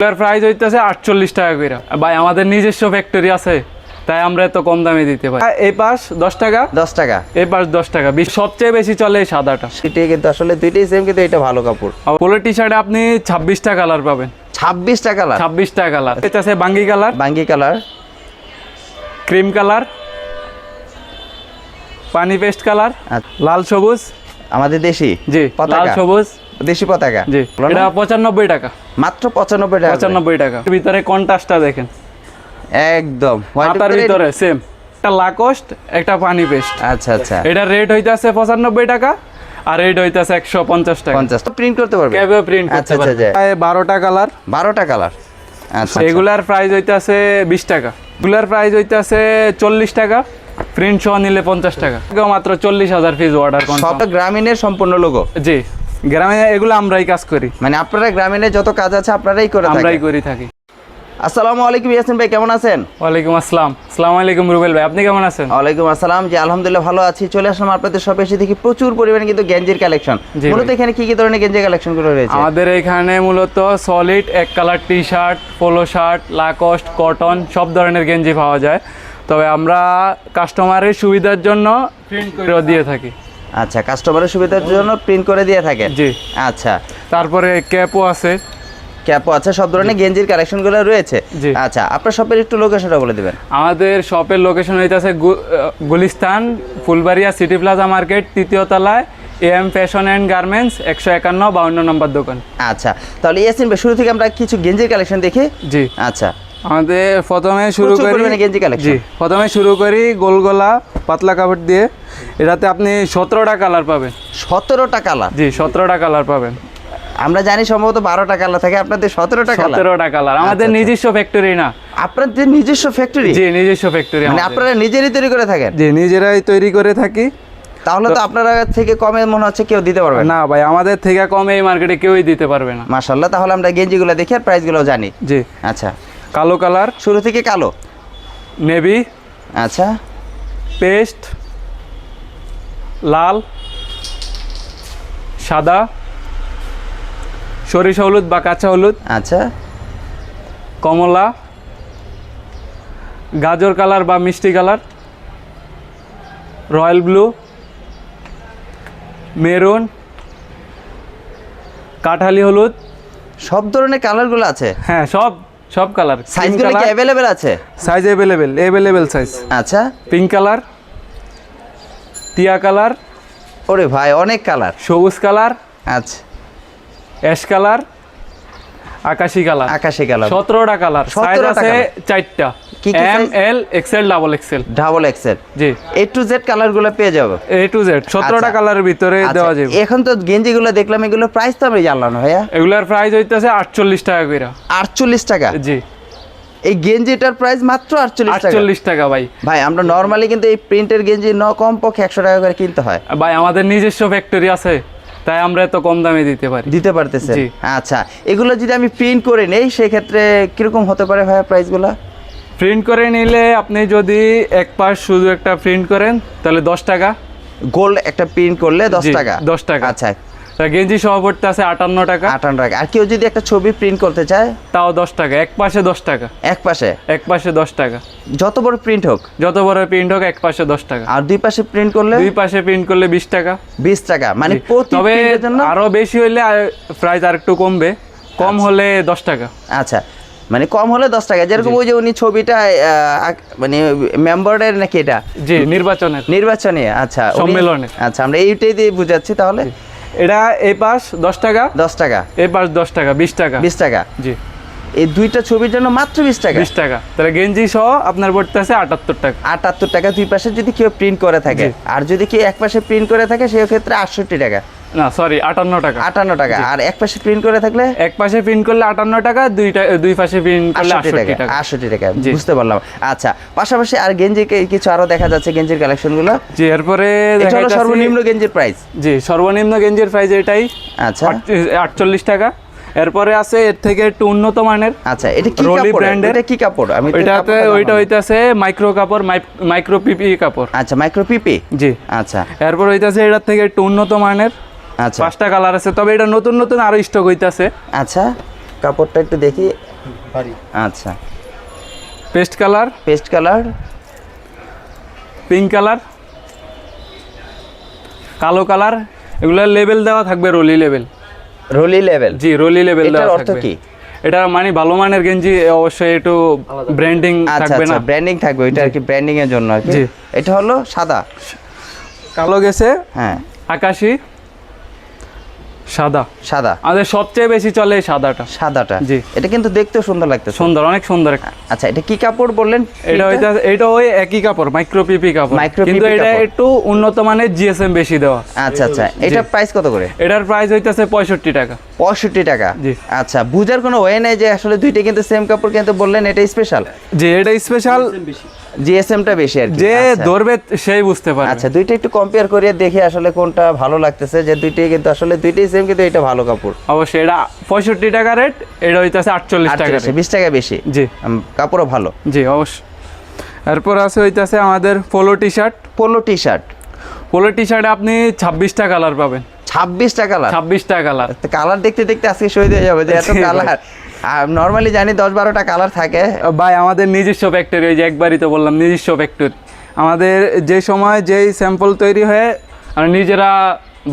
এটার প্রাইস হইতেছে আটচল্লিশ টাকা করে ভাই আমাদের নিজস্ব ফ্যাক্টরি আছে তাই আমরা এত কম দামে দিতে পারি। এই পাশ দশ টাকা? দশ টাকা। এই পাশ দশ টাকা। সবচেয়ে বেশি চলে এই সাদাটা। এটাই কিন্তু আসলে দুইটাই সেম কিন্তু এটা ভালো কাপড়। পোলো টি শার্টে আপনি ছাব্বিশটা কালার পাবেন। ছাব্বিশ টাকা কালার ছাব্বিশটা কালার এটা আছে বাঙ্গি কালার বাঙ্গি কালার ক্রিম কালার পানি পেস্ট কালার আচ্ছা। লাল সবুজ। আমাদের দেশি? জি লাল সবুজ। দেশি পতাকা? জি। এটা পঁচানব্বই টাকা। মাত্র পঁচানব্বই টাকা। পঁচানব্বই টাকা। ভিতরে কন্ট্রাস্টটা দেখেন। একদম। হাতার ভিতরে- সেম একটা লাকোস্ট একটা পানি পেস্ট আচ্ছা আচ্ছা। এটা রেট হইতাছে পঁচানব্বই টাকা আর রেট হইতাছে একশো পঞ্চাশ টাকা। পঞ্চাশ। প্রিন্ট করতে পারবে? ক্যাবে প্রিন্ট আচ্ছা আচ্ছা আচ্ছা। বারোটা কালার বারোটা কালার আচ্ছা এগুলার প্রাইস হইতাছে বিশ টাকা। এগুলার প্রাইস হইতাছে চল্লিশ টাকা। প্রিন্ট সহ নিলে পঞ্চাশ টাকা। মাত্র চল্লিশ হাজার পিস অর্ডার সব গ্রামীণের সম্পূর্ণ লোগো জি। গ্রামে এগুলো আমরাই কাজ করি। মানে আপনারা গ্রামীণের যত কাজ আছে আপনারাই করে আমরাই করি থাকি। আসসালামু আলাইকুম ইয়াসিন ভাই কেমন আছেন? ওয়ালাইকুম আসসালাম। আসসালামু আলাইকুম রুবেল ভাই আপনি কেমন আছেন? ওয়ালাইকুম আসসালাম জি আলহামদুলিল্লাহ ভালো আছি। চলে আসলাম আপনাদের সব এসে দেখি প্রচুর পরিমাণে কিন্তু গেঞ্জির কালেকশন মূলত এখানে কি কি ধরনের গেঞ্জির কালেকশনগুলো রয়েছে? আমাদের এখানে মূলত সলিড এক colour T shirt polo shirt Lacoste cotton সব ধরনের গেঞ্জি পাওয়া যায়। তবে আমরা কাস্টমারের সুবিধার জন্য প্রিন্ট করে দিয়ে থাকি। আচ্ছা কাস্টমারের সুবিধার জন্য প্রিন্ট করে দিয়ে থাকে? জি। আচ্ছা। তারপরে ক্যাপও আছে। ক্যাপও আছে সব ধরনের গেঞ্জির কালেকশনগুলো রয়েছে? জি। আচ্ছা আপনার শপের একটু লোকেশনটা বলে দিবেন। আমাদের শপের লোকেশন হইতেছে Gulistan Fulbaria city plaza market তৃতীয় তলায় এম ফ্যাশন অ্যান্ড গার্মেন্টস একশো একান্ন বাউন্ন নম্বর দোকান। আচ্ছা তাহলে ইয়াসিন শুরু থেকে আমরা কিছু গেঞ্জির কালেকশন দেখি? জি। আচ্ছা। আমাদের প্রথমে শুরু করি। জি প্রথমে শুরু করি গোল গলা পাতলা কাপড় দিয়ে। এটাতে আপনি সতেরোটা কালার পাবেন। সতেরোটা কালার জি সতেরোটা কালার পাবেন। আমরা জানি সম্ভবত বারোটা কালার থাকে আপনাদের সতেরোটা কালার সতেরোটা কালার আমাদের আচ্ছা। নিজস্ব ফ্যাক্টরি না। আপনাদের নিজস্ব ফ্যাক্টরি জি নিজস্ব ফ্যাক্টরি মানে আপনারা নিজেরই তৈরি করে থাকেন? জি নিজেরাই তৈরি করে থাকি। তাহলে তো আপনারা থেকে কমে মনে হচ্ছে কেউ দিতে পারবে না। না ভাই আমাদের থেকে কমে এই মার্কেটে কেউই দিতে পারবে না। মাশাল্লাহ তাহলে আমরা গেঞ্জিগুলো দেখি আর প্রাইসগুলো জানি। জি। আচ্ছা। কালো কালার। শুরু থেকে কালো? নেভি আচ্ছা। পেস্ট লাল। সাদা। সরিষা হলুদ বা কাঁচা হলুদ। আচ্ছা। কমলা। গাজর কালার বা মিষ্টি কালার। Royal blue. মেরুন। কাঠালি হলুদ। সব ধরনের কালারগুলো আছে? হ্যাঁ সব। সব কালার। সাইজগুলো কি अवेलेबल আছে? সাইজ अवेलेबल अवेलेबल সাইজ আচ্ছা। পিঙ্ক কালার টিয়া কালার ওরে ভাই অনেক কালার সবুজ কালার আচ্ছা। অ্যাশ কালার আকাশি কালার আকাশি কালার সতেরোটা কালার সাইজ আছে colour। চারটা। কি কি M? L XL double XL double XL G. A to Z কালারগুলো পেয়ে যাব? এ টু জেড সতেরোটা আচ্ছা। কালারের ভিতরে আচ্ছা, দেওয়া যাবে। এখন তো গেঞ্জিগুলো দেখলাম এগুলো প্রাইস তো আমি জানলাম ভাইয়া। এগুলার প্রাইস হইতেছে আটচল্লিশ টাকা করে আটচল্লিশ টাকা? জি। এই গেঞ্জিটার প্রাইস মাত্র আটচল্লিশ টাকা? আটচল্লিশ টাকা ভাই। ভাই আমরা নর্মালি কিন্তু এই প্রিন্টের গেঞ্জি ন কম পক্ষে একশো টাকা করে কিনতে হয়। ভাই আমাদের নিজস্ব ফ্যাক্টরি আছে তাই আমরা এত কম দামে দিতে পারি। দিতে পারতেছে জি। আচ্ছা এগুলো যদি আমি প্রিন্ট করে নেই সেক্ষেত্রে কীরকম হতে পারে ভাইয়া প্রাইসগুলো প্রিন্ট করে নিলে আপনি যদি এক পাশ শুধু একটা প্রিন্ট করেন তাহলে দশ টাকা। গোল্ড একটা প্রিন্ট করলে দশ টাকা? 10 টাকা। আচ্ছা। গেঞ্জি সহ পড়তে আছে আটান্ন টাকা। আটান্ন টাকা। আর কেউ যদি একটা ছবি প্রিন্ট করতে চায়? তাও দশ টাকা। এক পাশে দশ টাকা। এক পাশে? এক পাশে দশ টাকা। যত বড় প্রিন্ট হোক? যত বড় প্রিন্ট হোক এক পাশে দশ টাকা। আর দুই পাশে প্রিন্ট করলে? দুই পাশে প্রিন্ট করলে বিশ টাকা। বিশ টাকা। মানে প্রতি তবে প্রিন্টের জন্য? আরও বেশি হইলে প্রাইস আর একটু কমবে। কম হলে দশ টাকা। আচ্ছা। মানে কম হলে দশ টাকা। যেরকম ওই যে উনি ছবিটা মানে মেম্বারের নাকি এটা? জি নির্বাচনের। নির্বাচনে আচ্ছা। সম্মেলনে। আচ্ছা আমরা এইটাই দিয়ে বুঝাচ্ছি তাহলে। এটা এই পাশ দশ টাকা? দশ টাকা। এই পাশ দশ টাকা বিশ টাকা। বিশ টাকা। জি। এই দুইটা ছবির জন্য মাত্র বিশ টাকা? বিশ টাকা। তাহলে গেঞ্জি সহ আপনার পড়তে আছে আটাত্তর টাকা। আটাত্তর টাকা দুই পাশে যদি কেউ প্রিন্ট করে থাকে। আর যদি কেউ এক পাশে প্রিন্ট করে থাকে সেক্ষেত্রে আটষট্টি টাকা। না সরি আটান্ন টাকা। আটান্ন টাকা। আর এক পাশে প্রিন্ট করে থাকলে? এক পাশে প্রিন্ট করলে আটান্ন টাকা দুইটা দুই পাশে প্রিন্ট করলে আটষট্টি টাকা আটষট্টি টাকা। বুঝতে পারলাম। আচ্ছা পাশাপাশি আর গেঞ্জি কিছু আরও দেখা যাচ্ছে গেঞ্জির কালেকশনগুলো জি এরপরে সর্বনিম্ন গেঞ্জির প্রাইস জি সর্বনিম্ন গেঞ্জির প্রাইস এটাই। আচ্ছা। আটচল্লিশ টাকা। এরপরে আছে এর থেকে একটু উন্নত মানের। আচ্ছা এটা কি রোলি কাপড়? এটা কি কাপড়? আমি তো ওইটাতে কাপড়টা ওইটা হইতাছে মাইক্রো কাপড় মাইক্রো পিপি কাপড়। আচ্ছা মাইক্রো পিপি জি। আচ্ছা। এরপর হইতাছে এটার থেকে একটু উন্নত মানের। আচ্ছা। পাঁচটা কালার আছে তবে এটা নতুন নতুন আরও স্টক হইতাছে। আচ্ছা কাপড়টা একটু দেখি। আচ্ছা। Paste colour paste colour pink colour কালো কালার এগুলোর লেভেল দেওয়া থাকবে রোলি লেভেল রোলি লেভেল জি রোলি লেভেল দেওয়া অর্থ কি? এটা মানে ভালো মানের গেঞ্জি অবশ্যই একটু ব্র্যান্ডিং আচ্ছা থাকবে আচ্ছা না। ব্র্যান্ডিং থাকবে এটা আর কি ব্র্যান্ডিং এর জন্য আর কি। এটা হলো সাদা। কালো গেছে। হ্যাঁ। আকাশি। সাদা। সাদা? আমাদের সবচেয়ে বেশি চলে এই সাদাটা। সাদাটা? জি। এটা কিন্তু দেখতেও সুন্দর লাগতেছে। সুন্দর অনেক সুন্দর আচ্ছা এটা কি কাপড় বললেন? এটা হইতে এটা ওই একই কাপড় মাইক্রো পিপি কাপড়। Micro কিন্তু এটা একটু উন্নত মানের জিএসএম বেশি দেওয়া। আচ্ছা আচ্ছা। এটা প্রাইস কত করে? এটার প্রাইস হইতেছে পঁয়ষট্টি টাকা। পঁয়ষট্টি টাকা? জি। আচ্ছা বুঝার কোনো ওয়ে নাই যে আসলে দুইটা কিন্তু সেম কাপড় কিন্তু বললেন এটা স্পেশাল যে এটা স্পেশাল জিএসএমটা বেশি আর কি। যে আচ্ছা। ধরবে সেই বুঝতে পারে আচ্ছা দুইটা একটু কম্পেয়ার করিয়ে দেখি আসলে কোনটা ভালো লাগতেছে। যে দুইটাই কিন্তু আসলে দুইটাই সেম কিন্তু এটা ভালো কাপড়। অবশ্যই এটা পঁয়ষট্টি টাকা রেট এটা হইতেছে আটচল্লিশ টাকা আটচল্লিশে, বিশ টাকা বেশি। জি। কাপড়ও ভালো। জি অবশ্যই। এরপর আছে হইতেছে আমাদের polo T shirt polo T shirt polo T শার্টে আপনি ছাব্বিশটা কালার পাবেন। ছাব্বিশটা কালার ছাব্বিশটা কালার কালার দেখতে দেখতে আজকে শহীদ হয়ে যাবে যে এত কালার আর নর্মালি জানি দশ বারোটা কালার থাকে। ভাই আমাদের নিজস্ব ফ্যাক্টরি ওই যে একবারই তো বললাম নিজস্ব ফ্যাক্টরি আমাদের যে সময় যেই স্যাম্পল তৈরি হয়ে আর নিজেরা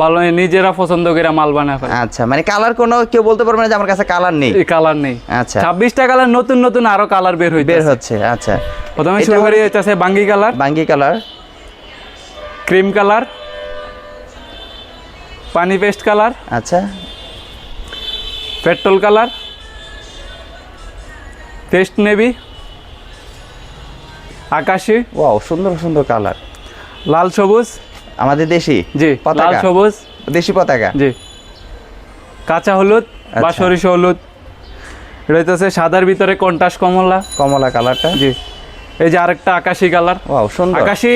ভালো নিজেরা পছন্দ করে মাল বানায় আচ্ছা মানে কালার কোনো কেউ বলতে পারবে না যে আমার কাছে কালার নেই। কালার নেই। আচ্ছা। ছাব্বিশটা কালার নতুন নতুন আরও কালার বের হইতে বের হচ্ছে আচ্ছা। প্রথমে শুরু করি হইতেছে বাঙ্গি কালার বাঙ্গি কালার ক্রিম কালার পানি পেস্ট কালার আচ্ছা। পেট্রোল কালার পেস্ট নেভি আকাশি। ওয়াও সুন্দর সুন্দর কালার। লাল সবুজ। আমাদের দেশি? জি লাল সবুজ। দেশি পতাকা? জি। কাঁচা হলুদ বা আচ্ছা। সরিষা হলুদ। এটা হইতেছে সাদার ভিতরে কন্টাস কমলা। কমলা কালারটা? জি। এই যে আরেকটা আকাশি কালার। ওয়াও সুন্দর। আকাশি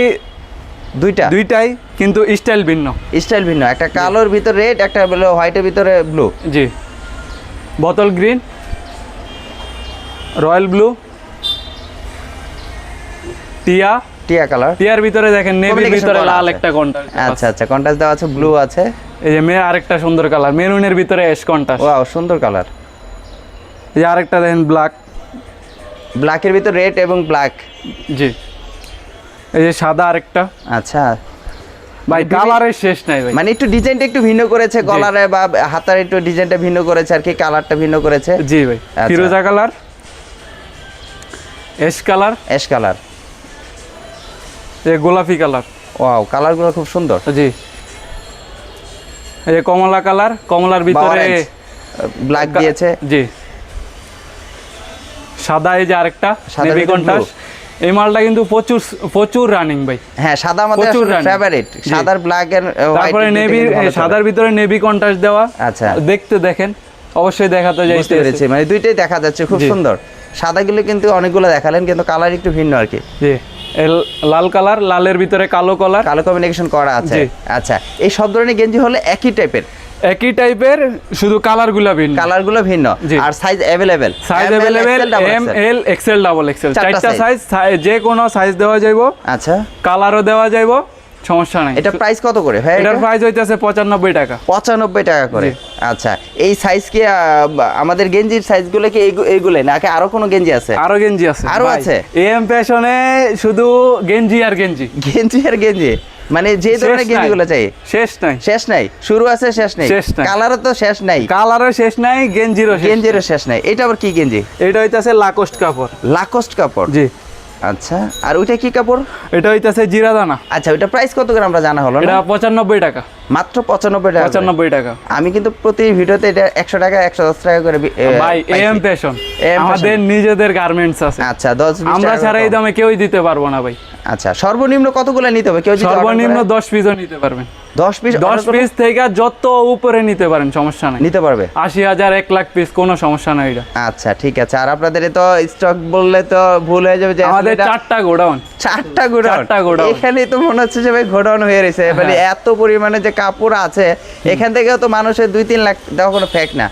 দুইটা? দুইটাই কিন্তু স্টাইল ভিন্ন। স্টাইল ভিন্ন। একটা কালোর ভিতরে রেড একটা হোয়াইটের ভিতরে ব্লু। জি। বোতল গ্রিন। রয়্যাল ব্লু টিয়া টিয়া কালার। টিয়ার ভিতরে দেখেন নেভির ভিতরে লাল একটা কন্টাস আচ্ছা আচ্ছা কন্ট্রাস্ট দেওয়া আছে ব্লু আছে। এই যে মেয়ে আরেকটা সুন্দর কালার মেরুনের ভিতরে এস কন্টাস ওয়াও সুন্দর কালার। এই যে আরেকটা দেখেন ব্ল্যাক ব্ল্যাকের ভিতর রেড এবং ব্ল্যাক জি। এই যে সাদা আরেকটা। আচ্ছা। ভাই কালারের শেষ নাই ভাই। মানে একটু ডিজাইনটা একটু ভিন্ন করেছে গলারে বা হাতার একটু ডিজাইনটা ভিন্ন করেছে আর কি কালারটা ভিন্ন করেছে। জি ভাই আচ্ছা। ফিরোজা কালার। এস কালার অ্যাশ কালার এই গোলাপি কালার ওয়াও কালারগুলো খুব সুন্দর। জি। এই কমলা কালার কমলার ভিতরে ব্ল্যাক দিয়েছে। জি। সাদা এই যে আরেকটা নেভি কন্টাস এই মালটা কিন্তু প্রচুর প্রচুর রানিং ভাই। হ্যাঁ সাদা আমাদের ফেভারিট সাদার ব্ল্যাক এর তারপরে নেভি সাদার ভিতরে নেভি কন্টাস দেওয়া। আচ্ছা। দেখতে দেখেন অবশ্যই দেখাতে যাইতে মানে দুইটাই দেখা যাচ্ছে খুব সুন্দর। সাদাগুলো কিন্তু অনেকগুলো দেখালেন কিন্তু কালার একটু ভিন্ন আর কি। জি লাল কালার লালের ভিতরে কালো কালার কালো কম্বিনেশন করা আছে। আচ্ছা এই সব ধরনের গেঞ্জি হলে একই টাইপের একই টাইপের শুধু কালারগুলা ভিন্ন। কালারগুলো ভিন্ন। আর size available size available M L XL double XL চারটা সাইজ যে কোনো সাইজ দেওয়া যাইব। আচ্ছা। কালারও দেওয়া যাইব। সমস্যা নাই। এটা প্রাইস কত করে? ভাই এটার প্রাইস হইতেছে পঁচানব্বই টাকা। পঁচানব্বই টাকা করে। আচ্ছা এই সাইজ কি আমাদের গেঞ্জির সাইজগুলো কি এইগু- নাকি আরও কোনো গেঞ্জি আছে? আরও গেঞ্জি আছে আরও আছে? এম ফ্যাশনে শুধু গেঞ্জি আর গেঞ্জি। গেঞ্জি আর গেঞ্জি? মানে যে ধরনের শেষ নাই। গেঞ্জিগুলো চাই? শেষ নাই। শেষ নাই? শুরু আছে শেষ নাই? কালারও তো শেষ নাই। কালারও শেষ নাই গেঞ্জিরও শেষ গেঞ্জিরও শেষ নাই। এটা আবার কি গেঞ্জি? এটা হইতাছে লাকোস্ট কাপড়। লাকোস্ট কাপড়? জি। আচ্ছা আর ওইটা কি কাপড়? এটা হইতাছে জিরা দানা আচ্ছা ওইটা প্রাইস কত করে আমরা জানা হলো এটা পঁচানব্বই টাকা। মাত্র পঁচানব্বই টাকা। পঁচানব্বই টাকা। আমি কিন্তু প্রতি ভিডিওতে এটা একশো টাকা একশো দশ টাকা করে ভাই এম ফ্যাশন আমাদের নিজেদের গার্মেন্টস আছে। আচ্ছা দশ আমরা টাকা ছাড়া এই দামে কেউই দিতে পারব না ভাই। আচ্ছা সর্বনিম্ন কতগুলো নিতে হবে? কেউ যদি সর্বনিম্ন? দশ পিসও নিতে পারবেন। দশ পিস দশ পিস থেকে যত উপরে নিতে পারেন সমস্যা নাই। নিতে পারবে? আশি হাজার এক লাখ পিস কোনো সমস্যা নাই এটা। আচ্ছা ঠিক আছে। আর আপনাদের তো স্টক বললে তো ভুল হয়ে যাবে যে আমাদের চারটা গোডাউন। চারটা গোডাউন? চারটা godown। এখানেই তো মনে হচ্ছে যে ভাই গোডাউন হয়ে রয়েছে। মানে হ্যাঁ। এত পরিমাণে যে কাপড় আছে এখান থেকেও তো মানুষের দুই তিন লাখ দেওয়া কোনো ফ্যাক্ট না।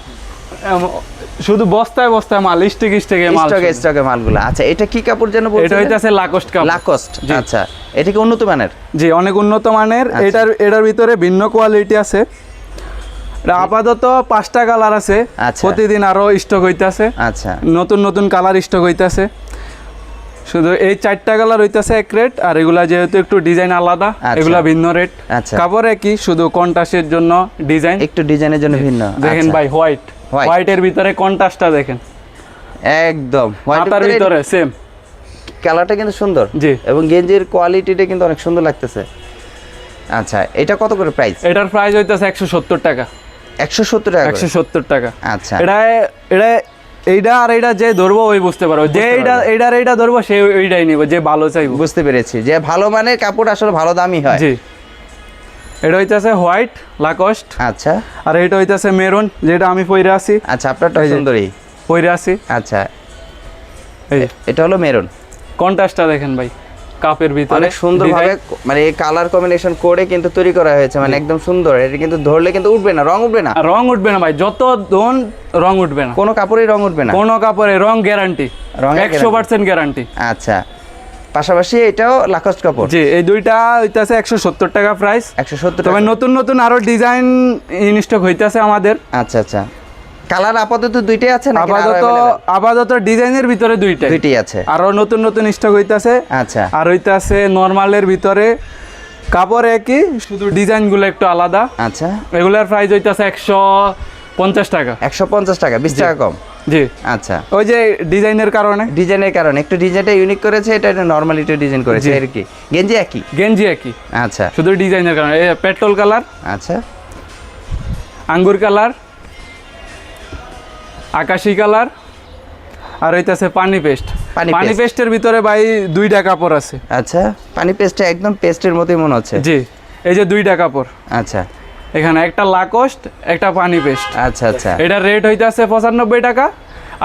শুধু বস্তায় বস্তায় মাল স্টক স্টকে মাল স্টক। স্টকে মালগুলো। আচ্ছা এটা কি কাপড় যেন এটা বলছেন হইতাছে লাকোস্ট কাপড়। লাকোস্ট আচ্ছা। এটা কি উন্নত মানের? জি অনেক উন্নত মানের। আচ্ছা। এটার এটার ভিতরে ভিন্ন কোয়ালিটি আছে। আপাতত পাঁচটা কালার আছে। আচ্ছা। প্রতিদিন আরও স্টক হইতাছে। আচ্ছা। নতুন নতুন কালার স্টক হইতাছে। শুধু এই চারটা কালার হইতাছে এক রেট আর এগুলা যেহেতু একটু ডিজাইন আলাদা আচ্ছা। এগুলা ভিন্ন রেট আচ্ছা। কাপড়ে কি শুধু কন্টাসের জন্য ডিজাইন একটু ডিজাইনের জন্য ভিন্ন। দেখেন আচ্ছা। ভাই হোয়াইট। হোয়াইটের ভিতরে কন্টাস্টটা দেখেন। একদম। হাতার ভিতরে সেম কালারটা কিন্তু সুন্দর। জি। এবং গেঞ্জির কোয়ালিটিটা কিন্তু অনেক সুন্দর লাগতেছে। আচ্ছা এটা কত করে প্রাইস এটার প্রাইস হইতাছে একশো সত্তর টাকা। একশো সত্তর টাকা একশো করে? সত্তর টাকা। আচ্ছা। এটা এটা এইটা আর এইটা যে ধরবো ওই বুঝতে পারব। যে এইটা এইটা এইটা ধরবো সে ওইটাই নিব যে ভালো চাইব। বুঝতে পেরেছি। যে ভালো মানের কাপড় আসলে ভালো দামই হয়। জি। এটা হইতাছে হোয়াইট লাকস্ট। আচ্ছা। আর এটা হইতাছে মেরুন যেটা আমি পইরে আছি। আচ্ছা আপনারটা। সুন্দরী। পইরে আছি। আচ্ছা। এটা হলো মেরুন। কন্ট্রাস্টটা দেখেন ভাই। কাপের ভিতরে অনেক সুন্দরভাবে মানে এই কালার কম্বিনেশন করে কিন্তু তৈরি করা হয়েছে মানে একদম সুন্দর। এটা কিন্তু ধরলে কিন্তু উঠবে না রং উঠবে না। রং উঠবে না ভাই যত দোন রং উঠবে না। কোনো কাপড়েই রং উঠবে না। কোনো কাপড়ে রং গ্যারান্টি guarantee। পার্সেন্ট গ্যারান্টি আচ্ছা পাশাপাশি এটাও লাকস্ট কাপড়। জি এই দুইটা হইতাছে একশো সত্তর টাকা প্রাইস একশো সত্তর তবে নতুন নতুন আরও ডিজাইন ইনস্টক হইতাছে আমাদের। আচ্ছা আচ্ছা। কালার আপাতত দুইটাই আছে নাকি আপাতত আপাতত ডিজাইনের ভিতরে দুইটাই। দুইটাই আছে। আরও নতুন নতুন স্টক হইতাছে। আচ্ছা। আর হইতাছে নর্মালের ভিতরে কাপড় একই শুধু ডিজাইনগুলো একটু আলাদা। আচ্ছা। এগুলার প্রাইস হইতাছে একশো পঞ্চাশ টাকা। একশো পঞ্চাশ টাকা বিশ টাকা কম? জি। আচ্ছা। ওই যে ডিজাইনের কারণে। ডিজাইনের কারণে একটু ডিজাইনটা ইউনিক করেছে এটা নর্মালি একটু ডিজাইন করেছে। আর কি? গেঞ্জি একই? গেঞ্জি একই। আচ্ছা। শুধু ডিজাইনের কারণে এই পেট্রোল কালার আচ্ছা। আঙ্গুর কালার আকাশি কালার আর হইতাছে পানি পেস্ট। পানি পানি পেস্টের ভিতরে ভাই দুইটা কাপড় আছে। আচ্ছা পানি পেস্টটা একদম পেস্টের মতোই মনে হচ্ছে। জি এই যে দুইটা কাপড়। আচ্ছা। এখানে একটা লাকস্ট একটা পানি পেস্ট। আচ্ছা আচ্ছা। এটার রেট হইতাছে পঁচানব্বই টাকা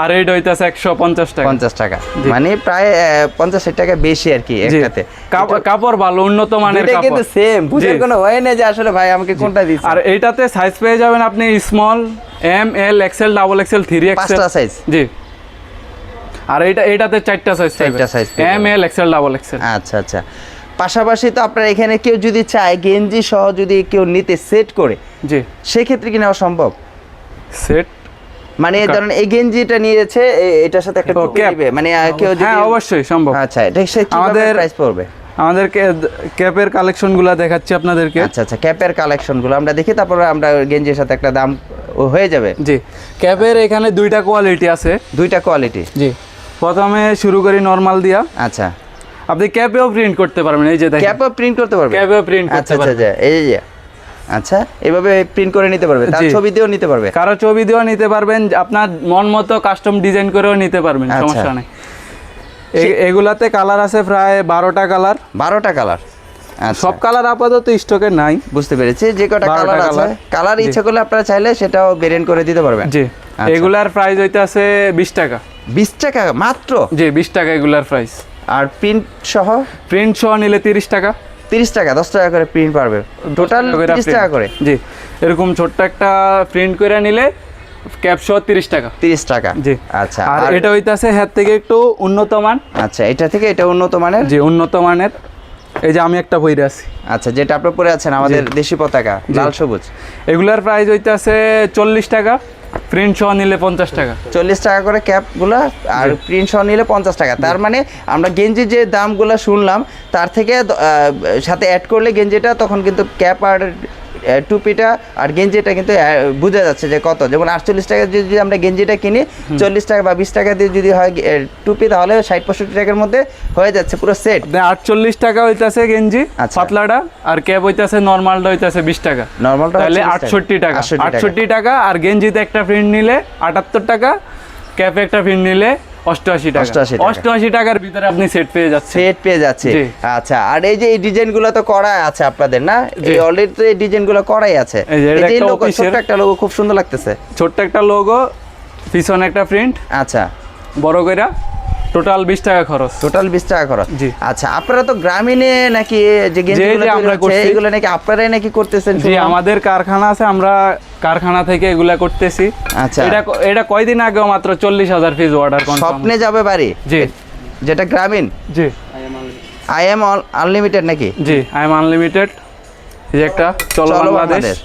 আর রেট হইতাছে একশো পঞ্চাশ টাকা। পঞ্চাশ টাকা। মানে প্রায় পঞ্চাশ টাকা বেশি আর কি একটাতে। কাপড় ভালো উন্নত মানের কিন্তু সেম বুঝার জি। কোনো হয় না যে আসলে ভাই আমাকে কোনটা দিচ্ছে। আর এইটাতে সাইজ পেয়ে যাবেন আপনি small M L XL double XL three XL size জি। আর এটা এইটাতে চারটা সাইজ চারটা পেয়ে M L XL double XL আচ্ছা আচ্ছা। পাশাপাশি তো আপনার এখানে কেউ যদি চায় গেঞ্জি সহ যদি কেউ নিতে সেট করে জি। সেক্ষেত্রে কি নেওয়া সম্ভব? সেট মানে ধরেন এই গেঞ্জিটা নিয়েছে এটার সাথে একটা টুপি দিবে মানে কেউ যদি হ্যাঁ অবশ্যই সম্ভব। আচ্ছা এটা সে আমাদের- প্রাইস পড়বে? আমাদের ক্যাপের কালেকশনগুলো দেখাচ্ছি আপনাদেরকে। আচ্ছা আচ্ছা ক্যাপের কালেকশনগুলো আমরা দেখি তারপরে আমরা গেঞ্জির সাথে একটা দাম হয়ে যাবে। জি ক্যাপের এখানে দুইটা কোয়ালিটি আছে। দুইটা কোয়ালিটি জি প্রথমে শুরু করি নর্মাল দিয়া। আচ্ছা। আপনি ক্যাপেও প্রিন্ট করতে পারবেন এই যে দেখেন। ক্যাপও প্রিন্ট করতে পারবেন ক্যাপেও প্রিন্ট আচ্ছা করতে আচ্ছা পারবেন। আচ্ছা এই যে আচ্ছা এভাবে প্রিন্ট করে নিতে পারবে তার ছবি দিয়েও নিতে পারবে? কারও ছবি দিয়েও নিতে পারবেন আপনার মন মতো কাস্টম ডিজাইন করেও নিতে পারবেন আচ্ছা। সমস্যা নেই। এগুলাতে কালার আছে প্রায় বারোটা কালার বারোটা কালার আচ্ছা। সব কালার আপাতত স্টকে নাই। বুঝতে পেরেছি যে কটা 12টা কালার আছে কালার। ইচ্ছা করলে আপনারা চাইলে সেটাও ভেরিয়েন্ট করে দিতে পারবেন। জি। আচ্ছা। এগুলার প্রাইস হইতাছে বিশ টাকা। বিশ টাকা মাত্র? জি বিশ টাকা এগুলার প্রাইস আর প্রিন্ট সহ? প্রিন্ট সহ নিলে তিরিশ টাকা। তিরিশ টাকা দশ টাকা করে প্রিন্ট পারবে। টোটাল তিরিশ। টাকা করে। জি। এরকম ছোট্ট একটা প্রিন্ট করে নিলে ক্যাপ সহ টাকা। তিরিশ টাকা। জি। আচ্ছা আর এটা হইতাছে হ্যার থেকে একটু উন্নত মান। আচ্ছা এটা থেকে এটা উন্নত মানের? জি উন্নত মানের। এই যে আমি একটা বইরে আছি। আচ্ছা যেটা আপনার পরে আছেন আমাদের দেশি পতাকা লাল সবুজ। এগুলার প্রাইস হইতাছে টাকা। প্রিন্ট সহ নিলে পঞ্চাশ টাকা। চল্লিশ টাকা করে ক্যাপগুলো আর প্রিন্ট সহ নিলে পঞ্চাশ টাকা। তার মানে আমরা গেঞ্জির যে দামগুলো শুনলাম তার থেকে সাথে অ্যাড করলে গেঞ্জিটা তখন কিন্তু ক্যাপ আর টুপিটা আর গেঞ্জিটা কিন্তু বোঝা যাচ্ছে যে কত। যেমন আটচল্লিশ টাকা যদি আমরা গেঞ্জিটা কিনি চল্লিশ টাকা বা বিশ টাকা দিয়ে যদি হয় টুপি তাহলে ষাট পঁয়ষট্টি টাকার মধ্যে হয়ে যাচ্ছে পুরো সেট। আটচল্লিশ টাকা হইতাছে গেঞ্জি আচ্ছা। পাতলাটা আর ক্যাপ হইতাছে নর্মালটা হইতাছে বিশ টাকা। নর্মালটা তাহলে আটষট্টি টাকা। আটষট্টি টাকা আর গেঞ্জিতে একটা প্রিন্ট নিলে আটাত্তর টাকা ক্যাপে একটা প্রিন্ট নিলে অষ্টআশি টাকা। অষ্টআশি টাকার ভিতরে আপনি সেট পেয়ে যাচ্ছেন। সেট পেয়ে যাচ্ছে আচ্ছা আর এই যে এই ডিজাইনগুলো তো করা আছে আপনাদের না। এই অলরেডি তো এই ডিজাইনগুলো করাই আছে। এই লোগো ছোট্ট একটা লোগো খুব সুন্দর লাগতেছে। ছোট্ট একটা লোগো পিছনে একটা প্রিন্ট আচ্ছা। বড় কইরা টোটাল বিশ টাকা খরচ। টোটাল বিশ টাকা খরচ? জি। আচ্ছা আপনারা তো গ্রামীণে নাকি যে গেঞ্জিগুলো আমরা করছি। এগুলো নাকি আপনারাই নাকি করতেছেন জি আমাদের কারখানা আছে আমরা কারখানা থেকে এগুলা করতেছি। আচ্ছা। এটা এটা কয়দিন আগেও মাত্র চল্লিশ হাজার পিস অর্ডার কনফার্ম স্বপ্নে যাবে বাড়ি? জি। যেটা গ্রামীণ? জি। আই এম আনলিমিটেড নাকি? জি আই এম আনলিমিটেড এই যে একটা চলো বাংলাদেশ।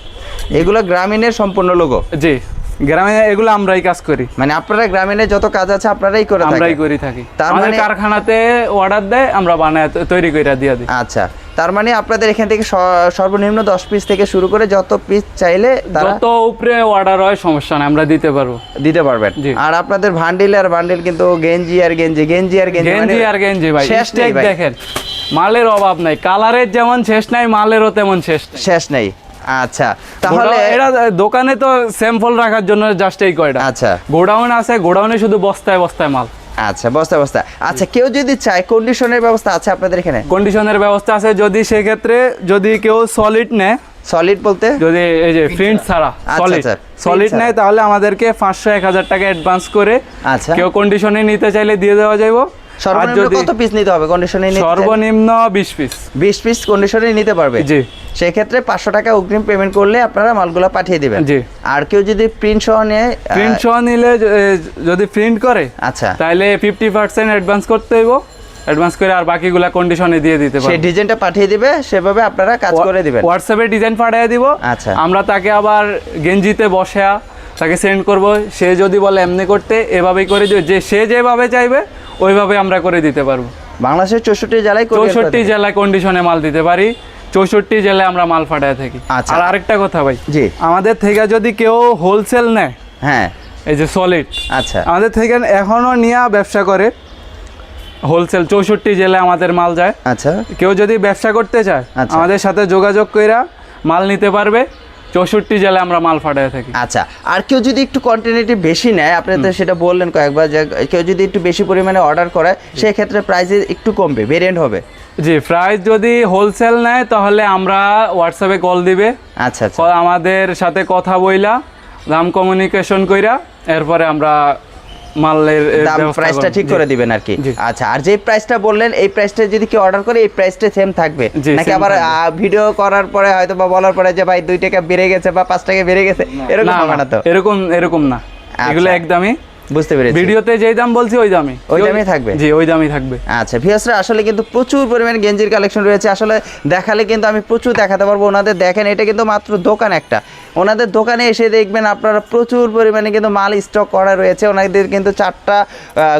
এগুলো গ্রামীণের সম্পূর্ণ লোগো জি। গ্রামে এগুলো আমরাই কাজ করি। মানে আপনারা গ্রামীণের যত কাজ আছে আপনারাই করে আমরাই করে থাকি। তার মানে- কারখানাতে অর্ডার দেয় আমরা বানায় তৈরি করে দিয়ে দিই। আচ্ছা তার মানে আপনাদের এখান থেকে সর্বনিম্ন দশ পিস থেকে শুরু করে যত পিস চাইলে যত উপরে অর্ডার হয় সমস্যা নাই আমরা দিতে পারব। দিতে পারবেন। আর আপনাদের ভান্ডিল আর বান্ডিল কিন্তু গেঞ্জি আর গেঞ্জি গেঞ্জি আর গেঞ্জি গেঞ্জি মানে আর গেঞ্জি ভাই শেষ দেখেন মালের অভাব নাই কালারের যেমন শেষ নাই মালেরও তেমন শেষ শেষ নেই। আচ্ছা তাহলে এটা দোকানে তো স্যাম্পল রাখার জন্য জাস্ট এই কয়টা। আচ্ছা। গোডাউন আছে গোডাউনে শুধু বস্তায় বস্তায় মাল। আচ্ছা বস্তা বস্তা আচ্ছা কেউ যদি চায় কন্ডিশনের ব্যবস্থা আছে আপনাদের এখানে? কন্ডিশনের ব্যবস্থা আছে যদি সেক্ষেত্রে যদি কেউ সলিড নেয় সলিড বলতে? যদি এই যে প্রিন্ট ছাড়া। আচ্ছা, সলিড আচ্ছা, সলিড নেয় তাহলে আমাদেরকে পাঁচশো এক হাজার টাকা অ্যাডভান্স করে আচ্ছা। কেউ কন্ডিশনে নিতে চাইলে দিয়ে দেওয়া যাইব। সর্বনিম্ন কত পিস নিতে হবে? কন্ডিশনে সর্বনিম্ন বিশ পিস বিশ পিস কন্ডিশনে নিতে পারবে। জি। সেক্ষেত্রে পাঁচশো টাকা অগ্রিম পেমেন্ট করলে আপনারা মালগুলো পাঠিয়ে দিবেন। জি। আর কেউ যদি প্রিন্ট সহ নেয় প্রিন্ট সহ নিলে যদি প্রিন্ট করে আচ্ছা। তাহলে অ্যাডভান্স করতে হইব। অ্যাডভান্স করে আর বাকিগুলা কন্ডিশনে দিয়ে দিতে সেই পারব। ডিজাইনটা পাঠিয়ে দিবে সেভাবে আপনারা কাজ করে দিবেন। হোয়াটসঅ্যাপে ডিজাইন পাঠিয়ে দিব। আচ্ছা। আমরা তাকে আবার গেঞ্জিতে বসে তাকে সেন্ড করব। সে যদি বলে এমনি করতে এভাবেই করে দিবে। যে সে যেভাবে চাইবে ওইভাবে আমরা করে দিতে পারব। বাংলাদেশের চৌষট্টি জেলায় চৌষট্টি জেলায় কন্ডিশনে মাল দিতে পারি। চৌষট্টি জেলায় আমরা মাল পাঠায় থাকি। আচ্ছা। আর আরেকটা কথা ভাই জি। আমাদের থেকে যদি কেউ হোলসেল নেয় হ্যাঁ। এই যে সলিড আচ্ছা। আমাদের থেকে এখনও নিয়ে ব্যবসা করে। হোলসেল চৌষট্টি জেলায় আমাদের মাল যায়। আচ্ছা। কেউ যদি ব্যবসা করতে চায় আচ্ছা। আমাদের সাথে যোগাযোগ কইরা মাল নিতে পারবে। চৌষট্টি জেলায় আমরা মাল পাঠায় থাকি। আচ্ছা আর কেউ যদি একটু কোয়ান্টিটি বেশি নেয় আপনি তো সেটা বললেন কয়েকবার যে কেউ যদি একটু বেশি পরিমাণে অর্ডার করে সেক্ষেত্রে প্রাইসে একটু কমবে ভেরিয়েন্ট হবে। জি প্রাইস যদি হোলসেল নেয় তাহলে আমরা হোয়াটসঅ্যাপে কল দিবে। আচ্ছা আচ্ছা। আমাদের সাথে কথা বইলা দাম কমিউনিকেশন কইরা এরপরে আমরা মালের দাম প্রাইসটা ঠিক করে দিবেন আর কি আচ্ছা আর যে প্রাইসটা বললেন এই প্রাইসটা যদি কেউ অর্ডার করে এই প্রাইসটা সেম থাকবে। নাকি আবার। ভিডিও করার পরে হয়তো বা বলার পরে যে ভাই দুই টাকা বেড়ে গেছে বা পাঁচ টাকা বেড়ে গেছে এরকম হবে না, তো? এরকম এরকম না। এগুলো আচ্ছা। একদমই বুঝতে পেরেছি। ভিডিওতে যেই দাম বলছি ওই দামই। ওই দামই থাকবে? জি ওই দামই থাকবে। আচ্ছা ভিয়াসরা আসলে কিন্তু প্রচুর পরিমাণে গেঞ্জির কালেকশন রয়েছে। আসলে দেখালে কিন্তু আমি প্রচুর দেখাতে পারব। ওনাদের দেখেন এটা কিন্তু মাত্র দোকান একটা। ওনাদের দোকানে এসে দেখবেন আপনারা প্রচুর পরিমাণে কিন্তু মাল স্টক করা রয়েছে। ওনাদের কিন্তু চারটা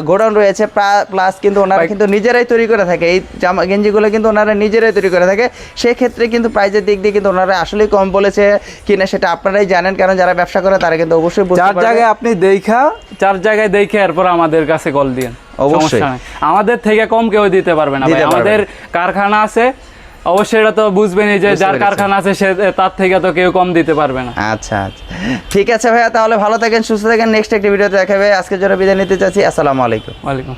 গোডাউন রয়েছে। প্লাস কিন্তু ওনারা কিন্তু নিজেরাই তৈরি করে থাকে। এই জামা গেঞ্জিগুলো কিন্তু ওনারা নিজেরাই তৈরি করে থাকে। সেক্ষেত্রে কিন্তু প্রাইজের দিক দিয়ে কিন্তু ওনারা আসলেই কম বলেছে কিনা সেটা আপনারাই জানেন। কারণ যারা ব্যবসা করে তারা কিন্তু অবশ্যই চার জায়গায় আপনি দেখা চার জায়গায় দেখে এরপর আমাদের কাছে কল দিয়েন। অবশ্যই। আমাদের থেকে কম কেউ দিতে পারবে না আমাদের কারখানা আছে অবশ্যই এটা তো বুঝবেনই যে যার কারখানা আছে সে তার থেকে তো কেউ কম দিতে পারবে না। আচ্ছা আচ্ছা। ঠিক আছে ভাইয়া তাহলে ভালো থাকেন সুস্থ থাকেন। নেক্সট একটি ভিডিওতে দেখাবে। আজকের জন্য বিদায় নিতে চাচ্ছি। আসসালামু আলাইকুম। ওয়ালাইকুম